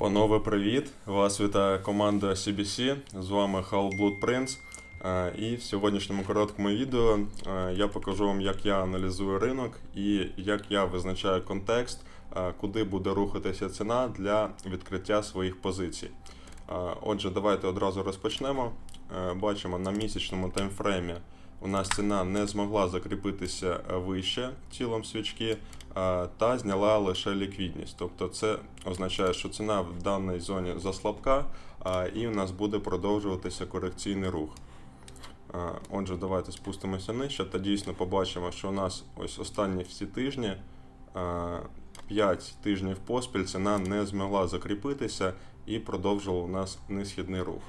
Панове, привіт! Вас вітає команда CBC. З вами Hal Blood Prince. Е, І в сьогоднішньому короткому відео е, я покажу вам, як я аналізую ринок і як я визначаю контекст, е, куди буде рухатися ціна для відкриття своїх позицій. Отже, давайте одразу розпочнемо. Бачимо на місячному таймфреймі у нас ціна не змогла закріпитися вище тілом свічки та зняла лише ліквідність. Тобто це означає, що ціна в даній зоні заслабка, і у нас буде продовжуватися корекційний рух. Отже, давайте спустимося нижче та дійсно побачимо, що у нас ось останні всі тижні, 5 тижнів поспіль ціна не змогла закріпитися і продовжувала у нас несхідний рух.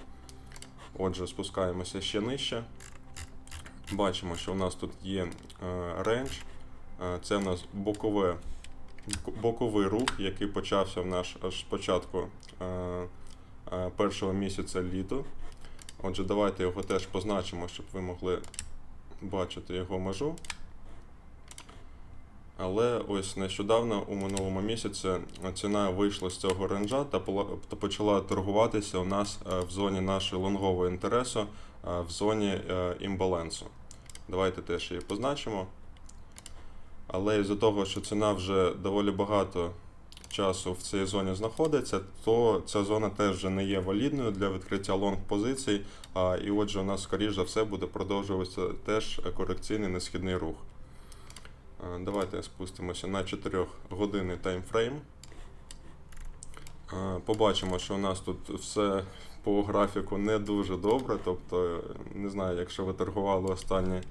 Отже, спускаємося ще нижче. Бачимо, що у нас тут є е, рендж. Е, Це у нас бокове, боковий рух, який почався в наш аж з е, е, першого місяця літу. Отже, давайте його теж позначимо, щоб ви могли бачити його межу. Але ось нещодавно, у минулому місяці, ціна вийшла з цього ренджа та почала торгуватися у нас в зоні нашого лонгового інтересу, в зоні імбалансу. Давайте теж її позначимо. Але із-за того, що ціна вже доволі багато часу в цій зоні знаходиться, то ця зона теж вже не є валідною для відкриття лонг позицій. А, і отже, у нас, скоріш за все, буде продовжуватися теж корекційний несхідний рух. Давайте спустимося на 4 годинний таймфрейм. Побачимо, що у нас тут все по графіку не дуже добре. Тобто, не знаю, якщо ви торгували останні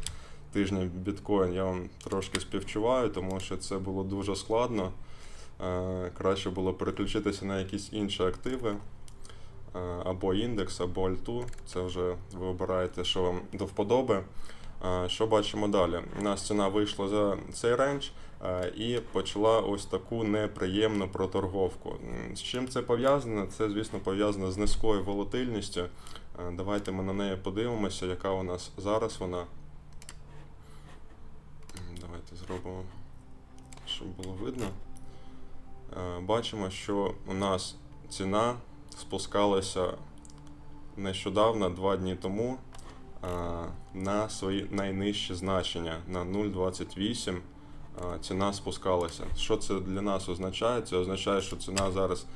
тижні біткоін, я вам трошки співчуваю, тому що це було дуже складно. Е, Краще було переключитися на якісь інші активи, е, або індекс, або альту. Це вже ви обираєте, що вам до вподоби. Е, Що бачимо далі? У нас ціна вийшла за цей рендж і почала ось таку неприємну проторговку. З чим це пов'язано? Це, звісно, пов'язано з низькою волатильністю. Давайте ми на неї подивимося, яка у нас зараз вона. Зробимо, щоб було видно. Е, Бачимо, що у нас ціна спускалася нещодавно, два дні тому, е, на свої найнижчі значення на 0,28 е, ціна спускалася. Що це для нас означає? Це означає, що ціна зараз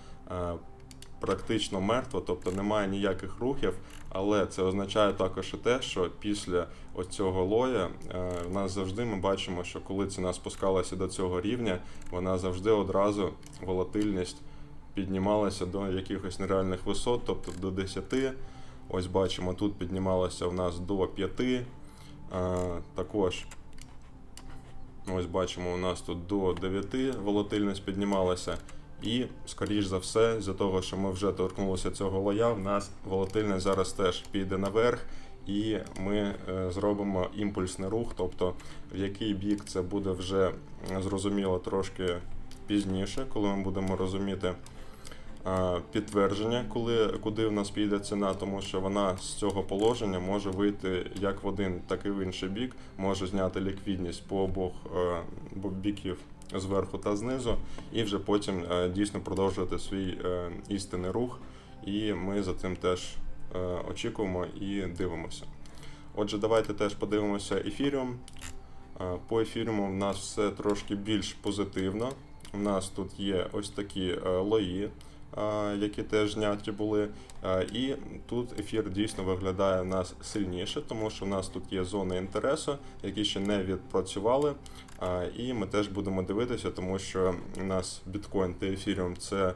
практично мертва, тобто немає ніяких рухів, але це означає також і те, що після оцього лоя е, в нас завжди ми бачимо, що коли ціна спускалася до цього рівня, вона завжди одразу волатильність піднімалася до якихось нереальних висот, тобто до 10. Ось бачимо, тут піднімалася в нас до 5. Е, Також ось бачимо, у нас тут до 9 волатильність піднімалася. І, скоріш за все, з-за того, що ми вже торкнулися цього лоя, в нас волатильність зараз теж піде наверх, і ми е, зробимо імпульсний рух. Тобто, в який бік це буде вже зрозуміло трошки пізніше, коли ми будемо розуміти підтвердження, коли, куди в нас піде ціна, тому що вона з цього положення може вийти як в один, так і в інший бік, може зняти ліквідність по обох е, біків зверху та знизу, і вже потім е, дійсно продовжувати свій е, істинний рух. І ми за цим теж е, очікуємо і дивимося. Отже, давайте теж подивимося ефіріум. По ефіріуму в нас все трошки більш позитивно. У нас тут є ось такі лої, які теж зняті були. І тут ефір дійсно виглядає в нас сильніше, тому що в нас тут є зони інтересу, які ще не відпрацювали. І ми теж будемо дивитися, тому що у нас біткоін та ефіріум це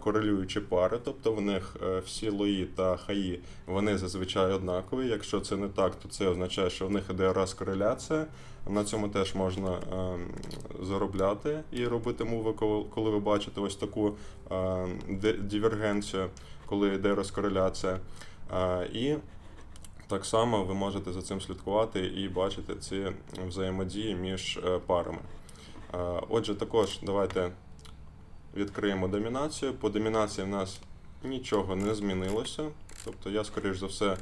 корелюючі пари, тобто в них е, всі лої та хаї вони зазвичай однакові. Якщо це не так, то це означає, що в них іде розкореляція. На цьому теж можна заробляти і робити мови, коли- ви бачите ось таку дивергенцію, коли йде розкореляція. І так само ви можете за цим слідкувати і бачити ці взаємодії між е, парами. Е, Отже, також давайте відкриємо домінацію. По домінації в нас нічого не змінилося. Тобто я, скоріш за все,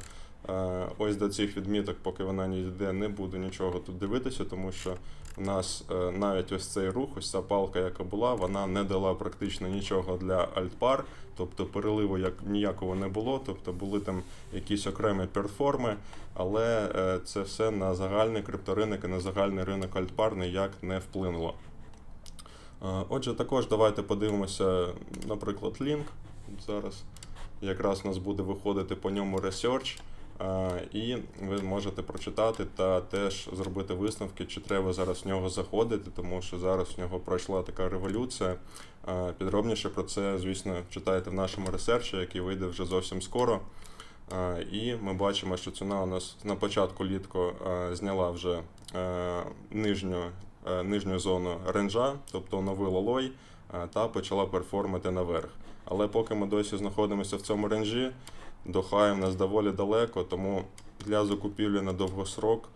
Ось до цих відміток, поки вона не йде, не буду нічого тут дивитися, тому що у нас е, навіть ось цей рух, ось ця палка, яка була, вона не дала практично нічого для альтпар, тобто переливу як ніякого не було, тобто були там якісь окремі перформи, але е, це все на загальний крипторинок і на загальний ринок альтпар ніяк не вплинуло. Е, Отже, також давайте подивимося, наприклад, лінк зараз. Якраз у нас буде виходити по ньому е, і ви можете прочитати та теж зробити висновки, чи треба зараз в нього заходити, тому що зараз в нього пройшла така революція. Е, Підробніше про це, звісно, читайте в нашому ресерчі, який вийде вже зовсім скоро. Е, І ми бачимо, що ціна у нас на початку літко е, зняла вже е, нижню, е, нижню зону ренжа, тобто оновила лой, е, та почала перформити наверх. Але поки ми досі знаходимося в цьому ренжі, до хаю в нас доволі далеко, тому для закупівлі на довгосрок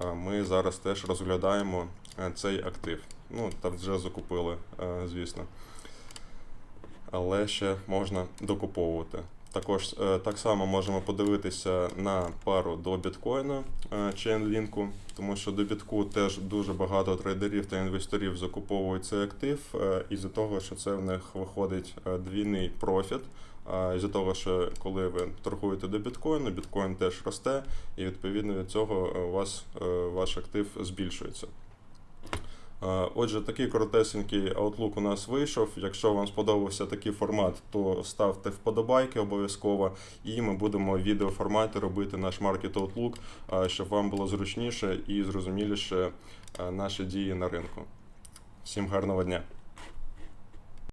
е, ми зараз теж розглядаємо е, цей актив. Ну, та вже закупили, е, звісно. Але ще можна докуповувати. Також так само можемо подивитися на пару до біткоїна Chainlink, тому що до бітку теж дуже багато трейдерів та інвесторів закуповують цей актив із-за того, що це в них виходить двійний профіт. Із-за того, що коли ви торгуєте до біткоїну, біткоін теж росте, і відповідно від цього е, у вас е, ваш актив збільшується. Отже, такий коротесенький Outlook у нас вийшов. Якщо вам сподобався такий формат, то ставте вподобайки обов'язково, і ми будемо в відеоформаті робити наш Market Outlook, щоб вам було зручніше і зрозуміліше е, наші дії на ринку. Всім гарного дня!